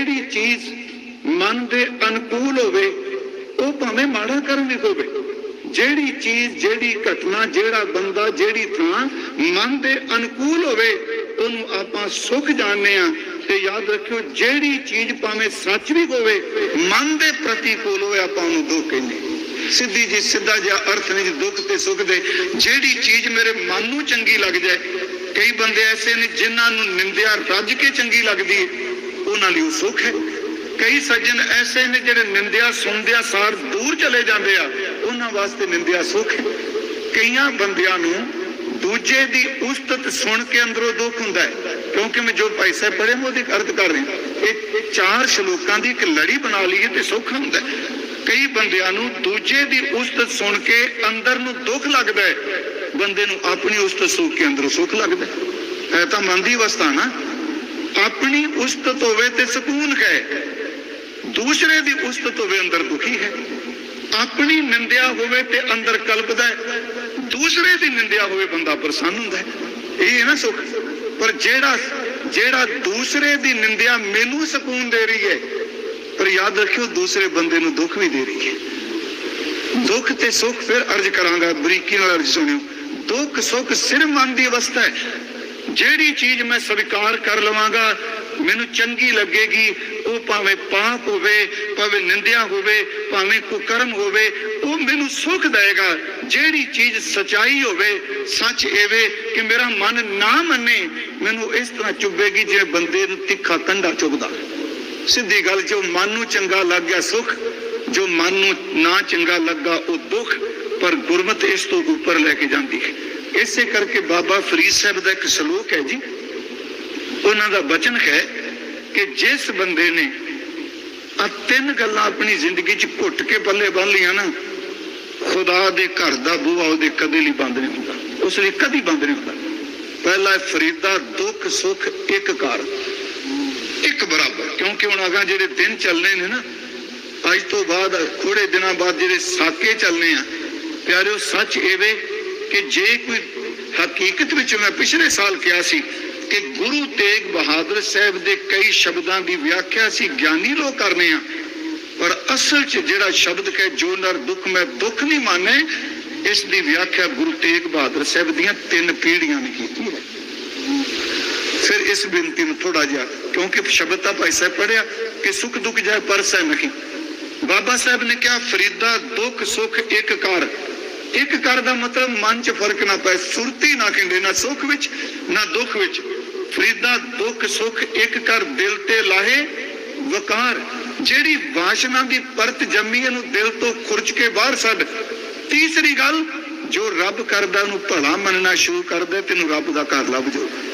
ਜਿਹੜੀ ਚੀਜ਼ ਮਨ ਦੇ ਅਨੁਕੂਲ ਹੋਵੇ, ਉਹ ਭਾਵੇਂ ਮਾੜਾ ਕਰਮ ਵੀ ਹੋਵੇ, ਜਿਹੜੀ ਚੀਜ਼, ਜਿਹੜੀ ਘਟਨਾ, ਜਿਹੜਾ ਬੰਦਾ, ਜਿਹੜੀ ਥਾਂ ਮਨ ਦੇ ਅਨੁਕੂਲ ਹੋਵੇ, ਉਹਨੂੰ ਆਪਾਂ ਸੁਖ ਜਾਣਦੇ ਆ ਤੇ ਯਾਦ ਰੱਖਿਓ, ਜਿਹੜੀ ਚੀਜ਼ ਭਾਵੇਂ ਸੱਚ ਵੀ ਹੋਵੇ, ਮਨ ਦੇ ਪ੍ਰਤੀਕੂਲ ਹੋਵੇ, ਆਪਾਂ ਉਹਨੂੰ ਦੁੱਖ ਕਹਿੰਦੇ ਸਿੱਧੀ ਜੀ, ਸਿੱਧਾ ਜਿਹਾ ਅਰਥ ਨਹੀਂ ਜੀ, ਦੁੱਖ ਤੇ ਸੁੱਖ ਦੇ। ਜਿਹੜੀ ਚੀਜ਼ ਮੇਰੇ ਮਨ ਨੂੰ ਚੰਗੀ ਲੱਗ ਜਾਏ ਕਈ ਬੰਦੇ ਐਸੇ ਨੇ ਜਿਨ੍ਹਾਂ ਨੂੰ ਨਿੰਦਿਆ ਰੱਜ ਕੇ ਚੰਗੀ ਲੱਗਦੀ ਹੈ। ਉਹਨਾਂ ਲਈ ਉਹ ਸੁੱਖ ਹੈ। ਕਈ ਸੱਜਣ ਐਸੇ ਨੇ ਜਿਹੜੇ ਨਿੰਦਿਆ, ਸੁਣਦਿਆਂ, ਸਾਰ ਦੂਰ ਚਲੇ ਜਾਂਦੇ ਆ, ਉਹਨਾਂ ਵਾਸਤੇ ਨਿੰਦਿਆ ਸੁੱਖ ਹੈ। ਕਈਆਂ ਬੰਦਿਆਂ ਨੂੰ ਦੂਜੇ ਦੀ ਉਸਤਤ ਸੁਣ ਕੇ ਅੰਦਰੋਂ ਦੁੱਖ ਹੁੰਦਾ ਹੈ, ਕਿਉਂਕਿ ਮੈਂ ਜੋ ਭਾਈ ਸਾਹਿਬ ਪੜ੍ਹੇ ਉਹਦੀ ਅਰਥ ਕਰ ਰਿਹਾ। ਇਹ ਚਾਰ ਸ਼ਲੋਕਾਂ ਦੀ ਇੱਕ ਲੜੀ ਬਣਾ ਲਈਏ ਤੇ ਸੁੱਖ ਹੁੰਦਾ ਹੈ। ਕਈ ਬੰਦਿਆਂ ਨੂੰ ਦੂਜੇ ਦੀ ਉਸਤਤ ਸੁਣ ਕੇ ਅੰਦਰ ਨੂੰ ਦੁੱਖ ਲੱਗਦਾ ਹੈ। ਬੰਦੇ ਨੂੰ ਆਪਣੀ ਉਸਤਤ ਸੁਣ ਕੇ ਅੰਦਰੋਂ ਸੁੱਖ ਲੱਗਦਾ ਹੈ। ਇਹ ਤਾਂ ਮਨ ਦੀ ਅਵਸਥਾ ਨਾ। ਆਪਣੀ ਉਸਤਤ ਹੋਵੇ ਤੇ ਸਕੂਨ ਹੈ। ਦੂਸਰੇ ਦੀ ਉਸਤਤ ਹੋਵੇ ਅੰਦਰ ਦੁਖੀ ਹੈ। ਆਪਣੀ ਨਿੰਦਿਆ ਹੋਵੇ ਤੇ ਅੰਦਰ ਕਲਪਦਾ ਹੈ। ਦੂਸਰੇ ਦੀ ਨਿੰਦਿਆ ਹੋਵੇ ਬੰਦਾ ਪ੍ਰਸੰਨ ਹੁੰਦਾ ਹੈ। ਇਹ ਨਾ ਸੁਖ। ਪਰ ਜਿਹੜਾ ਜਿਹੜਾ ਦੂਸਰੇ ਦੀ ਨਿੰਦਿਆ ਮੈਨੂੰ ਸਕੂਨ ਦੇ ਰਹੀ ਹੈ, ਪਰ ਯਾਦ ਰੱਖਿਓ ਦੂਸਰੇ ਬੰਦੇ ਨੂੰ ਦੁੱਖ ਵੀ ਦੇ ਰਹੀ ਹੈ। ਦੁੱਖ ਤੇ ਸੁੱਖ ਫਿਰ ਅਰਜ ਕਰਾਂਗਾ, ਬਰੀਕੀ ਨਾਲ ਅਰਜ ਸੁਣਿਓ। ਦੁੱਖ ਸੁੱਖ ਸਿਰ ਮਨ ਦੀ ਅਵਸਥਾ ਹੈ। ਜਿਹੜੀ ਚੀਜ਼ ਮੈਂ ਸਵੀਕਾਰ ਕਰ ਲਵਾਂਗਾ, ਮੈਨੂੰ ਚੰਗੀ ਲੱਗੇਗੀ, ਉਹ ਭਾਵੇਂ ਪਾਪ ਹੋਵੇ, ਭਾਵੇਂ ਨਿੰਦਿਆ ਹੋਵੇ, ਭਾਵੇਂ ਕੁਕਰਮ ਹੋਵੇ, ਉਹ ਮੈਨੂੰ ਸੁੱਖ ਦੇਗਾ ਜਿਹੜੀ ਚੀਜ਼ ਸਚਾਈ ਹੋਵੇ, ਸੱਚ ਐਵੇਂ ਕਿ ਮੇਰਾ ਮਨ ਨਾ ਮੰਨੇ, ਮੈਨੂੰ ਇਸ ਤਰ੍ਹਾਂ ਚੁੱਭੇਗੀ ਜਿਵੇਂ ਬੰਦੇ ਨੂੰ ਤਿੱਖਾ ਕੰਡਾ ਚੁੱਭਦਾ। ਸਿੱਧੀ ਗੱਲ, ਜੋ ਮਨ ਨੂੰ ਚੰਗਾ ਲੱਗ ਗਿਆ ਸੁਖ, ਜੋ ਮਨ ਨੂੰ ਨਾ ਚੰਗਾ ਲੱਗਾ ਉਹ ਦੁੱਖ, ਪਰ ਗੁਰਮਤ ਇਸ ਤੋਂ ਉੱਪਰ ਲੈ ਕੇ ਜਾਂਦੀ ਹੈ। ਇਸੇ ਕਰਕੇ ਬਾਬਾ ਫਰੀਦ ਸਾਹਿਬ ਦਾ ਇੱਕ ਸ਼ਲੋਕ ਹੈ ਜੀ। ਉਹਨਾਂ ਦਾ ਬਚਨ ਹੈ ਕਿ ਜਿਸ ਬੰਦੇ ਨੇ ਆ ਤਿੰਨ ਗੱਲਾਂ ਆਪਣੀ ਜ਼ਿੰਦਗੀ 'ਚ ਘੁੱਟ ਕੇ ਪੱਲੇ ਬੰਨ ਲੀਆਂ ਨਾ, ਖੁਦਾ ਦੇ ਘਰ ਦਾ ਬੂਹਾ ਉਹਦੇ ਕਦੇ ਲਈ ਬੰਦ ਨਹੀਂ ਹੁੰਦਾ। ਉਸ ਲਈ ਕਦੀ ਬੰਦ ਨਹੀਂ ਹੁੰਦਾ। ਪਹਿਲਾ ਫਰੀਦਾ ਦੁੱਖ, ਸੁੱਖ ਇੱਕ ਕਾਰ ਇੱਕ ਬਰਾਬਰ। ਕਿਉਂਕਿ ਹੁਣ ਅਗਾ ਜਿਹੜੇ ਦਿਨ ਚੱਲਣੇ ਨੇ ਨਾ, ਅੱਜ ਤੋਂ ਬਾਅਦ ਥੋੜੇ ਦਿਨਾਂ ਬਾਅਦ ਜਿਹੜੇ ਸਾਕੇ ਚੱਲਣੇ ਆ, ਪਿਆਰਿਓ, ਸੱਚ ਇਹਵੇ ਕਿ ਜੇ ਕੋਈ ਹਕੀਕਤ ਵਿੱਚ ਮੈਂ ਪਿਛਲੇ ਸਾਲ ਕਿਹਾ ਸੀ ਕਿ ਗੁਰੂ ਤੇਗ ਬਹਾਦਰ ਸਾਹਿਬ ਦੇ ਕਈ ਸ਼ਬਦਾਂ ਦੀ ਵਿਆਖਿਆ ਸੀ ਗਿਆਨੀ ਲੋਕ ਕਰਨੇ ਆ, ਪਰ ਅਸਲ 'ਚ ਜਿਹੜਾ ਸ਼ਬਦ ਕਹੇ ਜੋ ਨਰ ਦੁੱਖ ਮੈਂ ਦੁੱਖ ਨਹੀਂ ਮਾਨੇ, ਇਸ ਦੀ ਵਿਆਖਿਆ ਗੁਰੂ ਤੇਗ ਬਹਾਦਰ ਸਾਹਿਬ ਦੀਆਂ ਤਿੰਨ ਪੀੜ੍ਹੀਆਂ ਨੇ ਕੀਤੀ ਹੈ। ਫਿਰ ਇਸ ਬੇਨਤੀ ਨੂੰ ਥੋੜਾ ਜਿਹਾ, ਕਿਉਂਕਿ ਸ਼ਬਦ ਤਾਂ ਭਾਈ ਸਾਹਿਬ ਪੜਿਆ ਕਿ ਸੁਖ ਦੁੱਖ ਜਾਏ ਪਰਸੈ ਨਹੀਂ। ਬਾਬਾ ਸਾਹਿਬ ਨੇ ਕਿਹਾ, ਫਰੀਦਾ ਦੁੱਖ ਸੁੱਖ ਇੱਕ ਕਰ ਇੱਕ ਕਰ ਦਾ ਮਤਲਬ ਮਨ 'ਚ ਫ਼ਰਕ ਨਾ ਪਏ ਸੁਰਤੀ ਨਾ ਕਹਿੰਦੇ ਨਾ ਸੁੱਖ ਵਿੱਚ, ਨਾ ਦੁੱਖ ਵਿੱਚ। ਫਰੀਦਾ ਦੁੱਖ, ਸੁੱਖ ਇੱਕ ਕਰ ਦਿਲ ਤੇ ਲਾਹੇ, ਵਕਾਰ। ਜਿਹੜੀ ਵਾਸ਼ਨਾ ਦੀ ਪਰਤ ਜੰਮੀ ਇਹਨੂੰ ਦਿਲ ਤੋਂ ਖੁਰਚ ਕੇ ਬਾਹਰ ਛੱਡ। ਤੀਸਰੀ ਗੱਲ, ਜੋ ਰੱਬ ਕਰਦਾ, ਉਹਨੂੰ ਭਲਾ ਮੰਨਣਾ ਸ਼ੁਰੂ ਕਰ ਦੇ, ਤੈਨੂੰ ਰੱਬ ਦਾ ਘਰ ਲੱਭ ਜਾਊਗਾ।